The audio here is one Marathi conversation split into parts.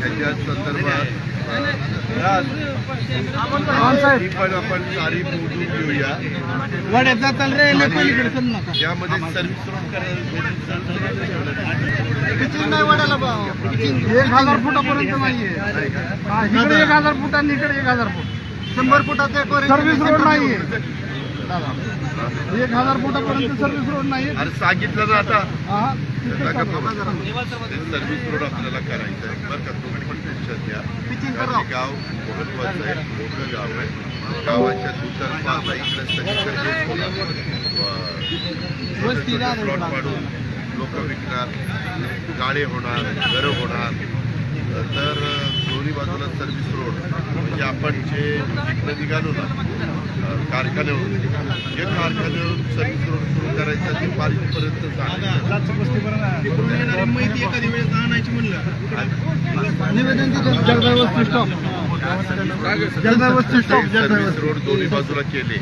त्याच्या संदर्भात ही पण आपण सारी मोजून घेऊया सर्व्हिस रोड एक हजार फुटापर्यंत नाहीये इकडे एक हजार फूट. आणि इकडे एक हजार फूट शंभर फुटाचे सर्व्हिस रोड नाहीये. एक हजार फुटापर्यंत सर्व्हिस रोड नाहीये. अरे सांगितलं ना आता. सर्व्हिस रोड आपल्याला करायचं आहे बरं का तुम्ही पण टेन्शन घ्या. गाव महत्वाचं आहे. मोठं गाव आहे. गावाच्या दुतर्फा इकडे सगळीकडे प्लॉट पाडून लोक विकणार. गाडे होणार घरं होणार. तर दोन्ही बाजूला सर्व्हिस रोड म्हणजे आपण जे इकडे निघालो ना कारखान्यावरून जे कारखान्यावरून सर्व्हिस रोड सुरू करायचं ते पालिकेपर्यंत माहिती एखादी वेळेस आणायची म्हणलं. सर्व्हिस रोड दोन्ही बाजूला केले.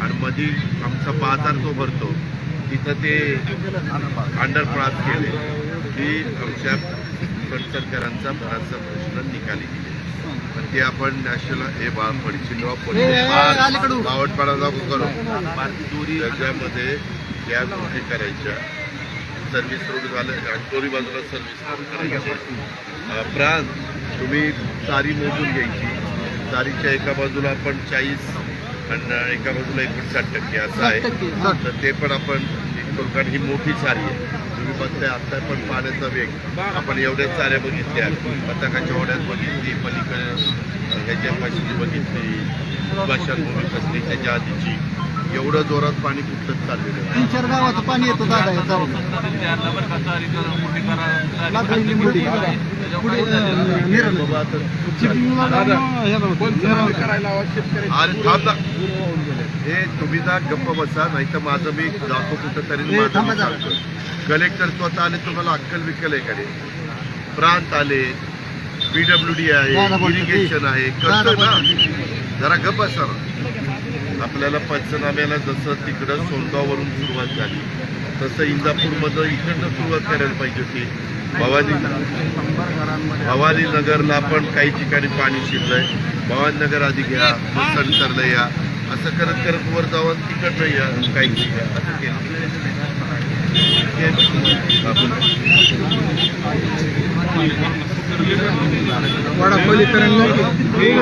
आणि मधी आमचा बाजार जो भरतो. तिथं ते अंडरपास केले. की आमच्या फडसरकरांचा बराचसा प्रश्न निकाली दिले. पण ते आपण नॅशनल हे पडचिंडवा. बावटपाडा लागू करू त्याच्यामध्ये या गोष्टी करायच्या. सर्व्हिस रोड झालं दोन्ही बाजूला सर्व्हिस रोड करायचे. प्रांत तुम्ही चारी मोजून घ्यायची. चारीच्या एका बाजूला आपण चाळीस आणि एका बाजूला एकोणसाठ टक्के असं आहे. तर ते पण आपण कारण ही मोठी चारी आहे. तुम्ही बघताय आता पण पाण्याचा वेग. आपण एवढ्या चाऱ्या बघितल्या. पताकाच्या ओढ्यात बघितली पलीकडे ह्याच्या पाशी बघितली भाषांभूमी कसली त्याच्या आधीची. एवढं जोरात पाणी कुठलंच चाललेलं. तीन चार गावाचं पाणी येतं दादा हे हे हे तुम्ही ना गप्प बसा नाही तर माझं मी जातो कुठं तरी कलेक्टर स्वतः आले तुम्हाला अक्कल विकल आहे का रे? प्रांत आले पीडब्ल्यू डी आहे इरिगेशन आहे कळतं ना. जरा गप्प बसा. आपल्याला पंचनाम्याला जसं तिकडं सोनगाववरून सुरुवात झाली तसं इंदापूरमधलं इकडनं सुरुवात करायला पाहिजे होती. भवानी भवानी नगरला पण काही ठिकाणी पाणी शिरलंय. भवानी नगर आधी घ्या संतरला या. असं करत करत वर जाऊन तिकडनं या काही ठिकाणी असं केलं. वडा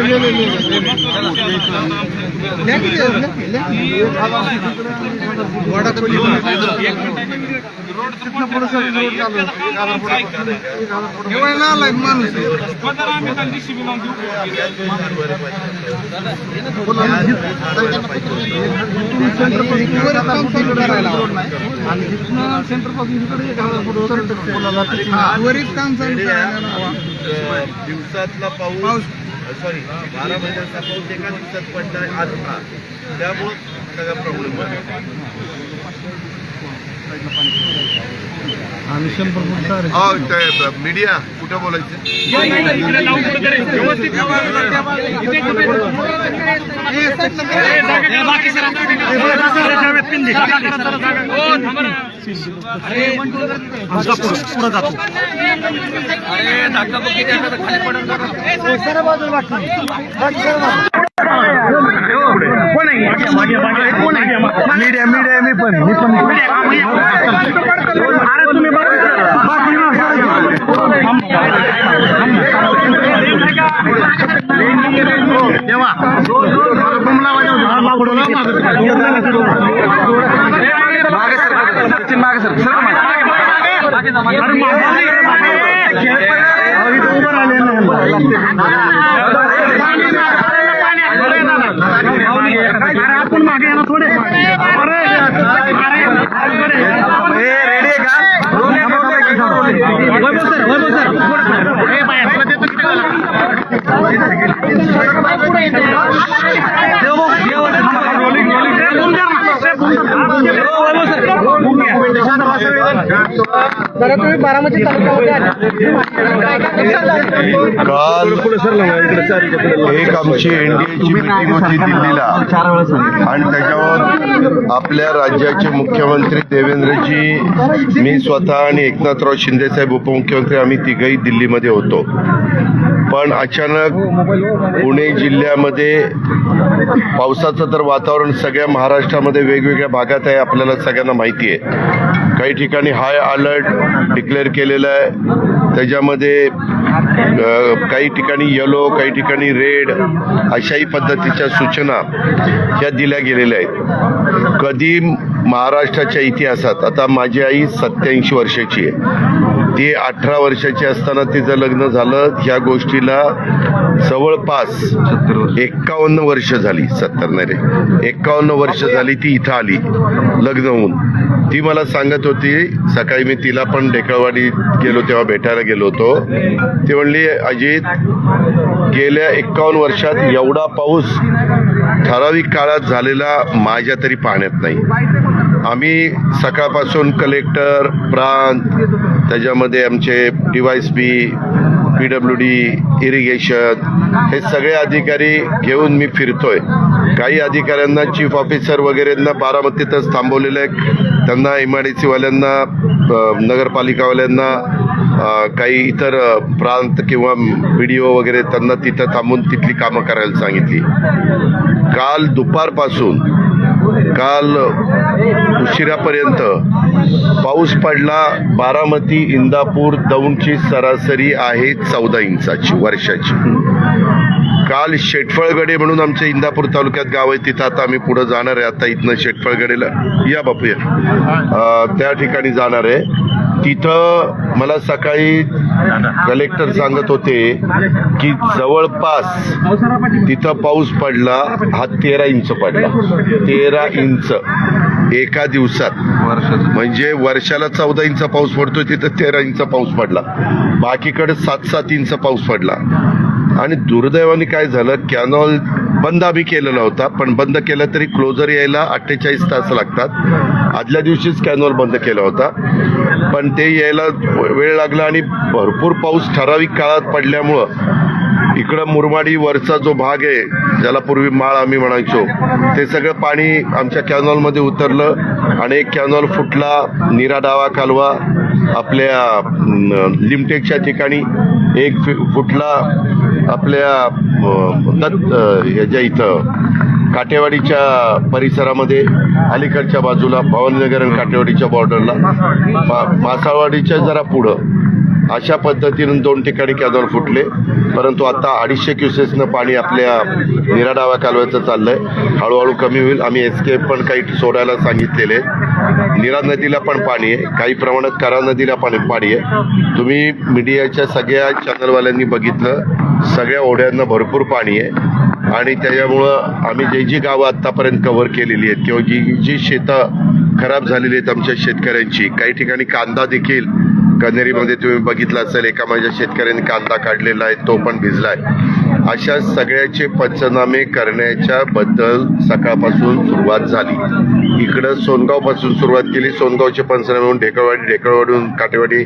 गेले वडा पलीकडे आलाय माणूस. सेंटरपासून एक हजार वरील काम चालू करायला दिवसातला पाऊस सॉरी बारा महिन्याचा पाऊस एका दिवसात पडला आजचा त्यामुळं सगळा प्रॉब्लेम आणि शंभर फूट तार हा ते मीडिया कुठं बोलायचं पुढे जातो मीडिया मीडिया मी पण मी पण अरे तुम्ही तेव्हा मागे सर सचिन मागे सर सर इथं ಬಂದ್ರು जरा तुम्ही बारामती तालुक्यामध्ये काल एक आमची एनडीएची मीटिंग होती दिल्लीला. आणि त्याच्यावर आपल्या राज्याचे मुख्यमंत्री देवेंद्रजी मी स्वतः आणि एकनाथराव शिंदे साहेब उपमुख्यमंत्री आम्ही तिघही दिल्लीमध्ये होतो. पण अचानक पुणे जिल्ह्यामध्ये पावसाचं तर वातावरण सगळ्या महाराष्ट्रामध्ये वेगवेगळ्या भागात आहे आपल्याला सगळ्यांना माहिती आहे. काही ठिकाणी हाय अलर्ट डिक्लेअर केलेलं आहे. त्याच्यामध्ये काही ठिकाणी येलो काही ठिकाणी रेड अशाही पद्धतीच्या सूचना ह्या दिल्या गेलेल्या आहेत. कधी महाराष्ट्राच्या इतिहासात आता माझी आई सत्याऐंशी वर्षाची आहे. ती अठरा वर्षाची असताना तिचं लग्न झालं. ह्या गोष्टीला जवळपास एक्कावन्न वर्ष झाली. सत्तर नाही रे एक्कावन्न वर्ष झाली ती इथं आली लग्न होऊन. ती मला सांगत होती सकाळी मी तिला पण डेकळवाडी गेलो तेव्हा भेटायला गेलो होतो. ती म्हणली अजित गेल्या एक्कावन्न वर्षात एवढा पाऊस ठराविक काळात झालेला माझ्या तरी पाहण्यात नाही. आम्ही सकाळपासून कलेक्टर प्रांत त्याच्यामध्ये आमचे डिवायस B P W D irrigation हे सगळे अधिकारी घेऊन मी फिरतोय. काही अधिकाऱ्यांना चीफ ऑफिसर वगैरेंना बारामतीतच थांबवलेलं आहे. त्यांना एम आय डी सीवाल्यांना नगरपालिकावाल्यांना काही इतर प्रांत किंवा बी वगैरे त्यांना तिथं थांबून तिथली कामं करायला सांगितली. काल दुपारपासून काल उशिरापर्यंत पाऊस पडला. बारामती इंदापूर दौंडची सरासरी आहे चौदा इंचाची वर्षाची. काल शेटफळगडे म्हणून आमच्या इंदापूर तालुक्यात गाव आहे. तिथं आता आम्ही पुढे जाणार आहे. आता इथनं शेटफळगडेला या बापू या. त्या ठिकाणी जाणार आहे. तिथं मला सकाळी कलेक्टर सांगत होते की जवळपास तिथं पाऊस पडला हा तेरा इंच पडला. तेरा इंच. एका दिवसात. म्हणजे वर्षाला चौदा इंच पाऊस पडतोय तिथं तेरा इंच पाऊस पडला. बाकीकडे सात सात इंच पाऊस पडला. आणि दुर्दैवाने काय झालं कॅनॉल बंद आम्ही केलेला होता पण बंद केला तरी क्लोजर यायला अठ्ठेचाळीस तास लागतात. आदल्या दिवशीच कॅनॉल बंद केला होता. पण ते यायला वेळ लागला आणि भरपूर पाऊस ठराविक काळात पडल्यामुळं इकडं मुरमाडी वरचा जो भाग आहे ज्याला पूर्वी माळ आम्ही म्हणायचो ते सगळं पाणी आमच्या कॅनॉलमध्ये उतरलं आणि एक कॅनॉल फुटला निरा डावा कालवा आपल्या लिमटेकच्या ठिकाणी एक फुटला आपल्या दत्त ह्याच्या इथं. काटेवाडीच्या परिसरामध्ये अलीकडच्या बाजूला भवानीनगर आणि काटेवाडीच्या बॉर्डरला मा- मासाळवाडीच्या जरा पुढं. अशा पद्धतीनं दोन ठिकाणी कॅनॉल फुटले. परंतु आता अडीचशे क्युसेसनं पाणी आपल्या निराडावा कालव्याचं चाललंय. हळूहळू कमी होईल. आम्ही एस्केप पण काही सोडायला सांगितलेले निरा नदीला पण पाणी आहे. काही प्रमाणात करा नदीला पण पाणी आहे. तुम्ही मीडियाच्या सगळ्या चॅनलवाल्यांनी बघितलं. सगळ्या ओढ्यांना भरपूर पाणी आहे. आणि त्याच्यामुळं आम्ही जे जी गावं आत्तापर्यंत कव्हर केलेली आहेत किंवा जी जी शेतं खराब झालेली आहेत आमच्या शेतकऱ्यांची काही ठिकाणी कांदा देखील कन्हेरीमध्ये तुम्ही बघितलं असेल एका माझ्या शेतकऱ्यांनी कांदा काढलेला आहे तो पण भिजलाय. अशा सगळ्याचे पंचनामे करण्याच्या बद्दल सकाळपासून सुरुवात झाली. इकडं सोनगावपासून सुरुवात केली सोनगावचे पंचनामे होऊन ढेकळवाडी ढेकळवाडीहून काटेवाडी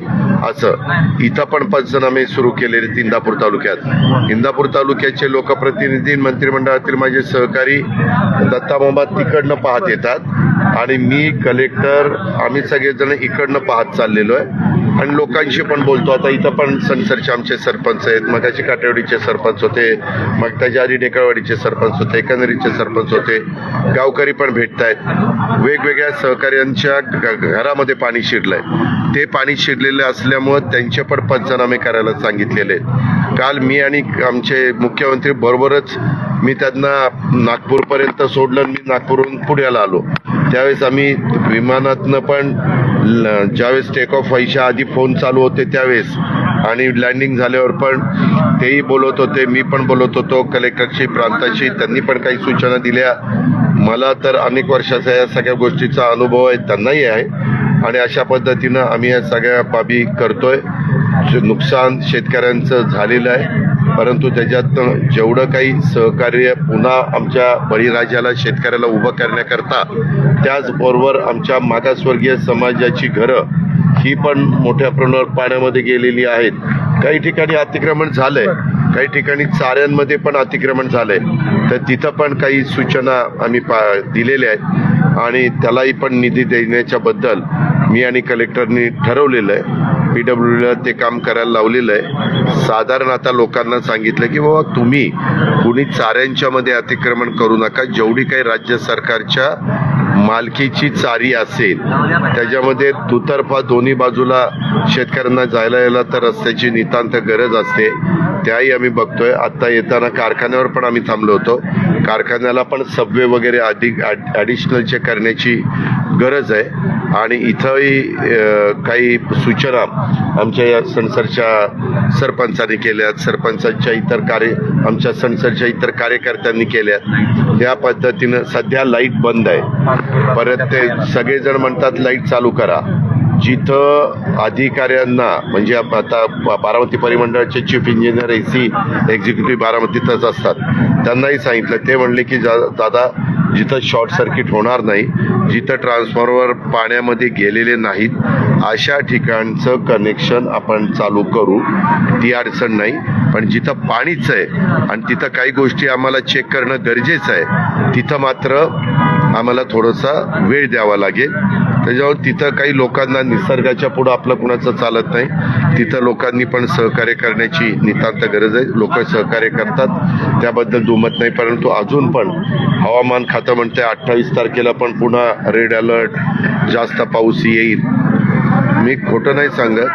असं. इथं पण पंचनामे सुरू केलेले इंदापूर तालुक्यात. इंदापूर तालुक्याचे लोकप्रतिनिधी मंत्रिमंडळातील माझे सहकारी दत्तामामा तिकडनं पाहत येतात. आणि मी कलेक्टर आम्ही सगळेजण इकडनं पाहत चाललेलो आहे. आणि लोकांशी पण बोलतो. आता इथं पण सनसरचे आमचे सरपंच आहेत. मगाची काटेवाडीचे सरपंच होते. मग त्याच्या आधी डेकळवाडीचे सरपंच होते. एकंदरीचे सरपंच होते. गावकरी पण भेटत आहेत वेगवेगळ्या सहकार्यांच्या घ- घरामध्ये पाणी शिरलंय. ते पाणी शिरलेले असल्यामुळं त्यांचे पण पंचनामे करायला सांगितलेले आहेत. काल मी आणि आमचे मुख्यमंत्री बरोबरच मी त्यांना नागपूरपर्यंत सोडलं मी नागपूरहून पुण्याला आलो. त्यावेळेस आम्ही विमानातनं पण ल- ज्यावेळेस टेक ऑफ व्हायच्या आधी फोन चालू होते त्यावेळेस आणि लँडिंग झाल्यावर पण तेही बोलत होते मी पण बोलत होतो कलेक्टरशी प्रांताशी त्यांनी पण काही सूचना दिल्या. मला तर अनेक वर्षाचा या सगळ्या गोष्टीचा अनुभव आहे त्यांनाही आहे. आणि अशा पद्धतीनं आम्ही या सगळ्या बाबी करतोय. जे नुकसान शेतकऱ्यांचं झालेलं आहे. परंतु त्याच्यातनं जेवढं काही सहकार्य पुन्हा आमच्या बळीराजाला शेतकऱ्याला उभं करण्याकरता त्याचबरोबर आमच्या मागासवर्गीय समाजाची घरं ही पण मोठ्या प्रमाणावर पाण्यामध्ये गेलेली आहेत. काही ठिकाणी अतिक्रमण झालंय काही ठिकाणी चाऱ्यांमध्ये पण अतिक्रमण झालंय. तर तिथं पण काही सूचना आम्ही पा दिलेल्या आहेत. आणि त्यालाही पण निधी देण्याच्याबद्दल मी आणि कलेक्टरनी ठरवलेलं आहे. पी डब्ल्यूला ते काम करायला लावलेलं आहे. साधारण आता लोकांना सांगितलं की बाबा तुम्ही कुणी चाऱ्यांच्या मध्ये अतिक्रमण करू नका. जेवढी काही राज्य सरकारच्या मालकीची चारी असेल त्याच्यामध्ये दुतर्फा दोन्ही बाजूला शेतकऱ्यांना जायला यायला तर रस्त्याची नितांत गरज असते. त्याही आम्ही बघतोय. आता येताना कारखान्यावर पण आम्ही थांबलो होतो. कारखान्याला पण सबवे वगैरे अधिक ॲडिशनलचे करण्याची गरज आहे. आणि इथंही काही सूचना आमच्या या सणसरच्या सरपंचांनी केल्यात. सरपंचांच्या इतर कार्य आमच्या सणसरच्या इतर कार्यकर्त्यांनी केल्यात. त्या पद्धतीनं सध्या लाइट बंद आहे. परत ते सगळेजण म्हणतात लाइट चालू करा. जिथं अधिकाऱ्यांना म्हणजे आता बा- Baramati परिमंडळाचे chief engineer A C executive बारामतीतच असतात. त्यांनाही सांगितलं. ते म्हणले की जा- दादा जिथं शॉर्ट सर्किट होणार नाही जिथं ट्रान्सफॉर्मर पाण्यामध्ये गेलेले नाहीत अशा ठिकाणचं कनेक्शन आपण चालू करू. ती अडचण नाही पण जिथं पाणीच आहे आणि तिथं काही गोष्टी आम्हाला चेक करणं गरजेचं आहे तिथं मात्र आम्हाला थोडासा वेळ द्यावा लागेल. त्याच्यावर तिथं काही लोकांना निसर्गाच्या पुढं आपलं कुणाचं चालत नाही. तिथं लोकांनी पण सहकार्य करण्याची नितांत गरज आहे. लोक सहकार्य करतात. त्याबद्दल दुमत नाही. परंतु अजून पण हवामान खातं म्हणते अठ्ठावीस तारखेला पण पुन्हा रेड अलर्ट. जास्त पाऊस येईल. मी खोटं नाही सांगत.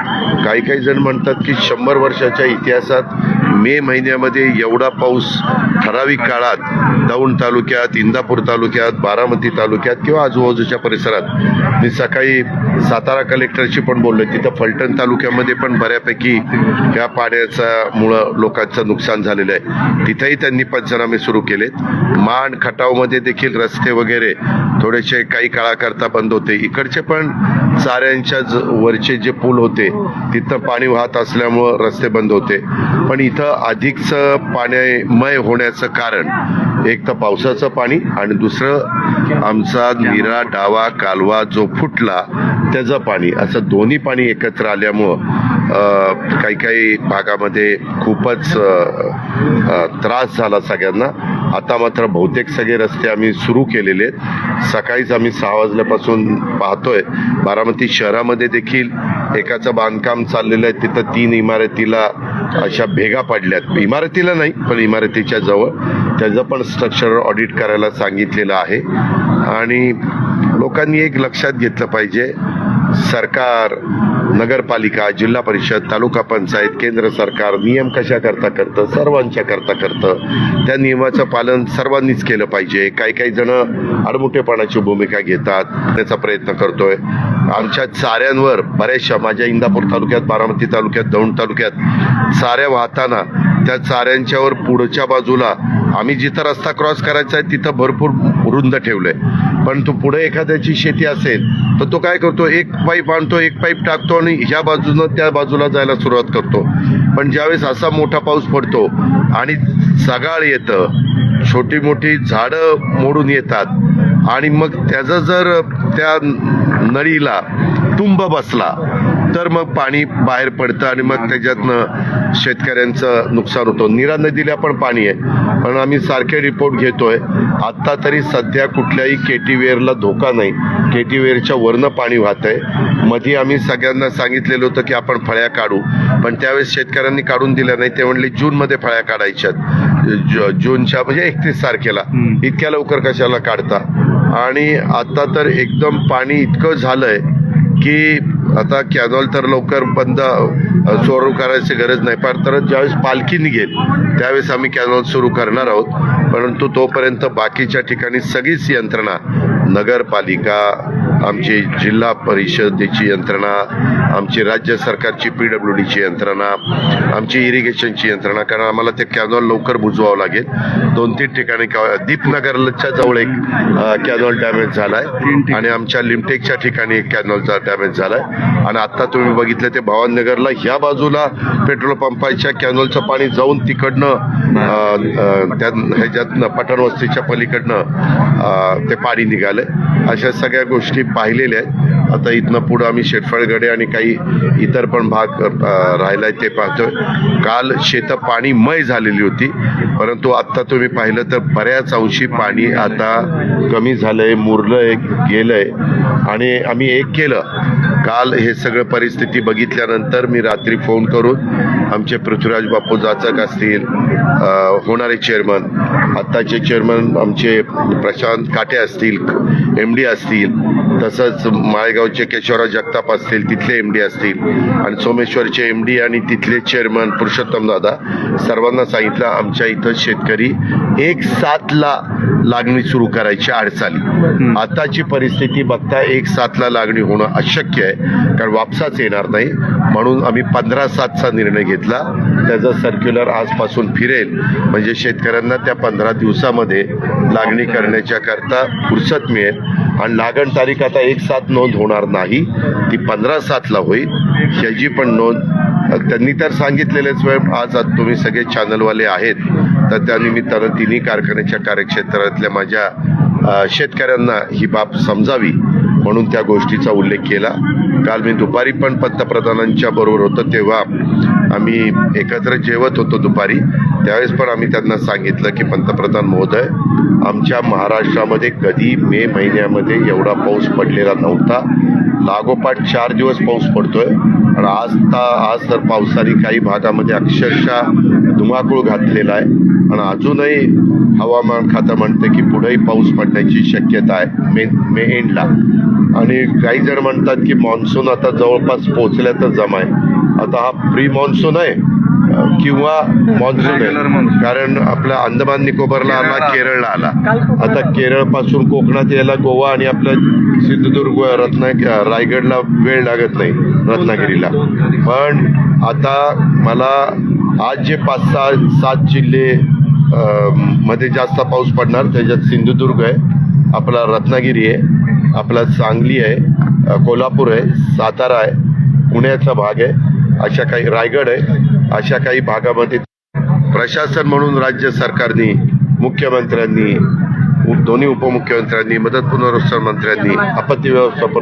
काही काही जण म्हणतात की शंभर वर्षाच्या इतिहासात मे महिन्यामध्ये एवढा पाऊस ठराविक काळात दौंड तालुक्यात इंदापूर तालुक्यात बारामती तालुक्यात किंवा आजूबाजूच्या परिसरात. मी सकाळी सातारा कलेक्टरशी पण बोललो तिथं फलटण तालुक्यामध्ये पण बऱ्यापैकी या पाण्याचा मुळं लोकांचं नुकसान झालेलं आहे. तिथेही त्यांनी पंचनामे सुरू केलेत. मान खटावमध्ये देखील रस्ते वगैरे थोडेसे काही काळाकरता बंद होते. इकडचे पण चाऱ्यांच्या ज- वरचे जे पूल होते तिथं पाणी वाहत असल्यामुळं रस्ते बंद होते. पण इथं अधिकचं पाण्यामय होण्याचं कारण एक तर पावसाचं पाणी आणि दुसरं आमचा निरा डावा कालवा जो फुटला त्याचं पाणी. असं दोन्ही पाणी एकत्र आल्यामुळं काही काही भागामध्ये खूपच त्रास झाला सगळ्यांना. आता मात्र बहुतेक सगळे रस्ते आम्ही सुरू केलेले आहेत. सकाळीच आम्ही सहा वाजल्यापासून पाहतोय. बारामती शहरामध्ये देखील एकाचं बांधकाम चाललेलं आहे. तिथं तीन इमारतीला अशा भेगा पडल्यात. इमारतीला नाही पण इमारतीच्या जवळ. त्याचं पण स्ट्रक्चर ऑडिट करायला सांगितलेलं आहे. आणि लोकांनी एक लक्षात घेतलं पाहिजे. सरकार नगरपालिका जिल्हा परिषद तालुका पंचायत केंद्र सरकार नियम कशा करता करतं सर्वांच्या करता करतं त्या नियमाचं पालन सर्वांनीच केलं पाहिजे. काही काही जण आडमुठेपणाची भूमिका घेतात त्याचा प्रयत्न करतोय. आमच्या चाऱ्यांवर बऱ्याचशा माझ्या इंदापूर तालुक्यात बारामती तालुक्यात दौंड तालुक्यात चाऱ्या वाहताना त्या चाऱ्यांच्यावर पुढच्या बाजूला आम्ही जिथं रस्ता क्रॉस करायचा आहे तिथं भरपूर रुंद ठेवलंय. पण तो पुढे एखाद्याची शेती असेल तर तो काय करतो? एक पाईप आणतो एक पाईप टाकतो आणि ह्या बाजूनं त्या बाजूला जायला सुरुवात करतो. पण ज्यावेळेस असा मोठा पाऊस पडतो आणि सगाळ येतं छोटी मोठी झाडं मोडून येतात आणि मग त्याचं जर त्या नळीला तुंब बसला तर मग पाणी बाहेर पडतं आणि मग त्याच्यातनं शेतकऱ्यांचं नुकसान होतं. निरा नदीला पण पाणी आहे पण आम्ही सारखे रिपोर्ट घेतोय. आत्ता तरी सध्या कुठल्याही केटीवेअरला धोका नाही. केटीवेअरच्या वरनं पाणी वाहत आहे मध्ये आम्ही सगळ्यांना सांगितलेलं होतं की आपण फळ्या काढू पण त्यावेळेस शेतकऱ्यांनी काढून दिल्या नाही. ते म्हणले जूनमध्ये फळ्या काढायच्यात जूनच्या म्हणजे एकतीस तारखेला. इतक्या लवकर कशाला काढता? आणि आता तर एकदम पाणी इतकं झालंय की आता कॅनॉल तर लवकर बंद सुरू करायची गरज नाही. पण तर ज्यावेळेस पालखी निघेल त्यावेळेस आम्ही कॅनॉल सुरू करणार आहोत. परंतु तोपर्यंत बाकीच्या ठिकाणी सगळीच यंत्रणा नगरपालिका आमची जिल्हा परिषदेची यंत्रणा आमची राज्य सरकारची पी डब्ल्यू डीची यंत्रणा आमची इरिगेशनची यंत्रणा कारण आम्हाला ते कॅनॉल लवकर बुजवावं लागेल. दोन तीन ठिकाणी दीपनगरच्या जवळ एक कॅनॉल डॅमेज झालाय आणि आमच्या लिमटेकच्या ठिकाणी एक कॅनॉलचा डॅमेज झालाय. आणि आता तुम्ही बघितलं ते भवाननगरला ह्या बाजूला पेट्रोल पंपाच्या कॅनॉलचं पाणी जाऊन तिकडनं त्या ह्याच्यातनं पठाण वस्तीच्या पलीकडनं ते पाणी निघालंय. अशा सगळ्या गोष्टी पाहिलेले आहेत. आता इथनं पुढं आम्ही शेटफळगडे आणि काही इतर पण भाग राहिला आहे ते पाहतोय. काल शेतं पाणीमय झालेली होती. परंतु आत्ता तुम्ही पाहिलं तर बऱ्याच अंशी पाणी आता कमी झालंय मुरलंय गेलंय. आणि आम्ही एक केलं. काल हे सगळं परिस्थिती बघितल्यानंतर मी रात्री फोन करून आमचे पृथ्वीराज बापू जाचक असतील होणारे चेअरमन आत्ताचे चेअरमन आमचे प्रशांत काटे असतील एम डी असतील तसंच माळेगावचे केशवराव जगताप असतील तिथले एम डी असतील आणि सोमेश्वरचे एम डी आणि तिथले चेअरमन पुरुषोत्तम दादा सर्वांना सांगितलं आमच्या इथं शेतकरी एक सातला लागणी सुरू करायची अडचाली आताची परिस्थिती बघता एक सातला लागणी होणं अशक्य आहे. कारण वापसाच येणार नाही. म्हणून आम्ही पंधरा सातचा निर्णय घेतला. त्याचं सर्क्युलर आजपासून फिरेल. म्हणजे शेतकऱ्यांना त्या पंधरा दिवसामध्ये लागणी करण्याच्या करता फुरसत मिळेल. आणि लागण तारीख आता एक सात नोंद होणार नाही. ती पंधरा सातला होईल. ह्याची पण नोंद त्यांनी तर सांगितलेलेच वेळ आज आज तुम्ही सगळे चॅनलवाले आहेत. तर त्या निमित्तानं तिन्ही कारखान्याच्या कार्यक्षेत्रातल्या माझ्या शेतकऱ्यांना ही बाब समजावी. म्हणून त्या गोष्टीचा उल्लेख केला. काल मी दुपारी पण पंतप्रधानांच्या बरोबर होतो तेव्हा आम्ही एकत्र जेवत होतो दुपारी. त्यावेळेस पण आम्ही त्यांना सांगितलं की पंतप्रधान महोदय आमच्या महाराष्ट्रामध्ये कधी मे महिन्यामध्ये एवढा पाऊस पडलेला नव्हता. लागोपाठ चार दिवस पाऊस पडतोय. आणि आज ता आज तर पावसाने काही भागामध्ये अक्षरशः धुमाकूळ घातलेला आहे. आणि अजूनही हवामान खातं म्हणते की पुढेही पाऊस पडण्याची शक्यता आहे मे मे एंडला. आणि काही जण म्हणतात की मान्सून आता जवळपास पोहोचल्याचं जमा आहे आता हा प्री मान्सून आहे किंवा मान्सून आहे. कारण आपल्या अंदमान निकोबारला आला केरळला. आला. आता केरळपासून कोकणात यायला गोवा आणि आपलं सिंधुदुर्ग रत्ना रायगडला वेळ लागत नाही रत्नागिरीला. पण आता मला आज जे पाच सहा सात जिल्हे मध्ये जास्त पाऊस पडणार. त्याच्यात सिंधुदुर्ग आहे. आपला रत्नागिरी आहे. आपला सांगली आहे. कोल्हापूर आहे. सातारा आहे. पुण्याचा भाग आहे. अशा काही रायगड आहे. अशा काही भागामध्ये प्रशासन म्हणून राज्य सरकारने मुख्यमंत्र्यांनी दोन्ही उपमुख्यमंत्र्यांनी मदत पुनर्वसन मंत्र्यांनी आपत्ती व्यवस्थापन